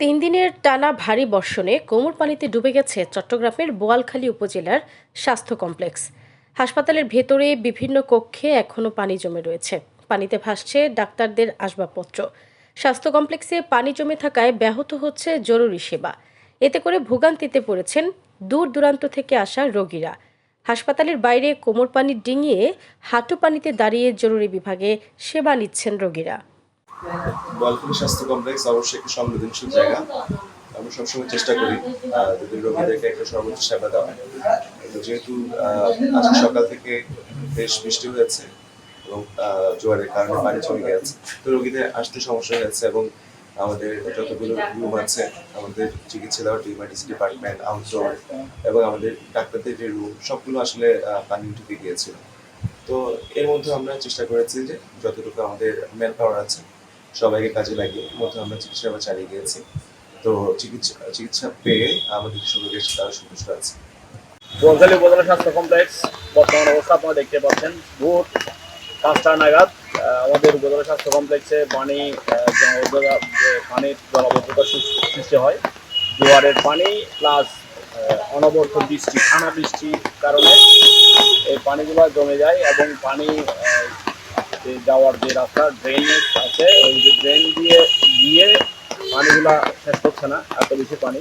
তিন দিনের টানা ভারী বর্ষণে কোমর পানিতে ডুবে গেছে চট্টগ্রামের বোয়ালখালী উপজেলার স্বাস্থ্য কমপ্লেক্স। হাসপাতালের ভেতরে বিভিন্ন কক্ষে এখনও পানি জমে রয়েছে। পানিতে ভাসছে ডাক্তারদের আসবাবপত্র। স্বাস্থ্য কমপ্লেক্সে পানি জমে থাকায় ব্যাহত হচ্ছে জরুরি সেবা। এতে করে ভোগান্তিতে পড়েছেন দূর দূরান্ত থেকে আসা রোগীরা। হাসপাতালের বাইরে কোমর পানি ডিঙিয়ে হাঁটু পানিতে দাঁড়িয়ে জরুরি বিভাগে সেবা নিচ্ছেন রোগীরা। বলপুর স্বাস্থ্য কমপ্লেক্স অবশ্যই একটি সংবেদনশীল জায়গা। আমরা সবসময় চেষ্টা করি যদি রোগীদেরকে একটা সর্বোচ্চ সেবা দেওয়া যেহেতু আজকে সকাল থেকে বেশ বৃষ্টি হয়েছে এবং জোয়ারের কারণে পানি জমে গেছে, তো রোগীদের আসতে সমস্যা হয়েছে এবং আমাদের যতগুলো রুম আছে, আমাদের চিকিৎসা দেওয়ার ইমার্জেন্সি ডিপার্টমেন্ট, আউটডোর এবং আমাদের ডাক্তারদের যে রুম, সবগুলো আসলে পানি ঢুকে গিয়েছিল। তো এর মধ্যে আমরা চেষ্টা করেছি যে যতটুকু আমাদের ম্যান পাওয়ার আছে সবাইকে কাজে লাগিয়ে মধ্যে আমরা চিকিৎসা সেবা চালিয়ে গিয়েছি। তো চিকিৎসা চিকিৎসা পেয়ে আমাদের সুযোগের তারা সন্তুষ্ট আছে। বোয়ালখালী উপজেলা স্বাস্থ্য কমপ্লেক্স, বর্তমান অবস্থা আপনারা দেখতে পাচ্ছেন। ভোর পাঁচটা নাগাদ আমাদের উপজেলা স্বাস্থ্য কমপ্লেক্সে পানি পানির জলাবদ্ধতা সৃষ্টি হয়। জোয়ারের পানি প্লাস অনবরত বৃষ্টি টানা বৃষ্টির কারণে এই পানিগুলো জমে যায় এবং পানি যাওয়ার যে রাস্তা ড্রেনেজ আছে ওই যে ড্রেন দিয়ে গিয়ে পানিগুলা শেষ করছে না, এত বেশি পানি।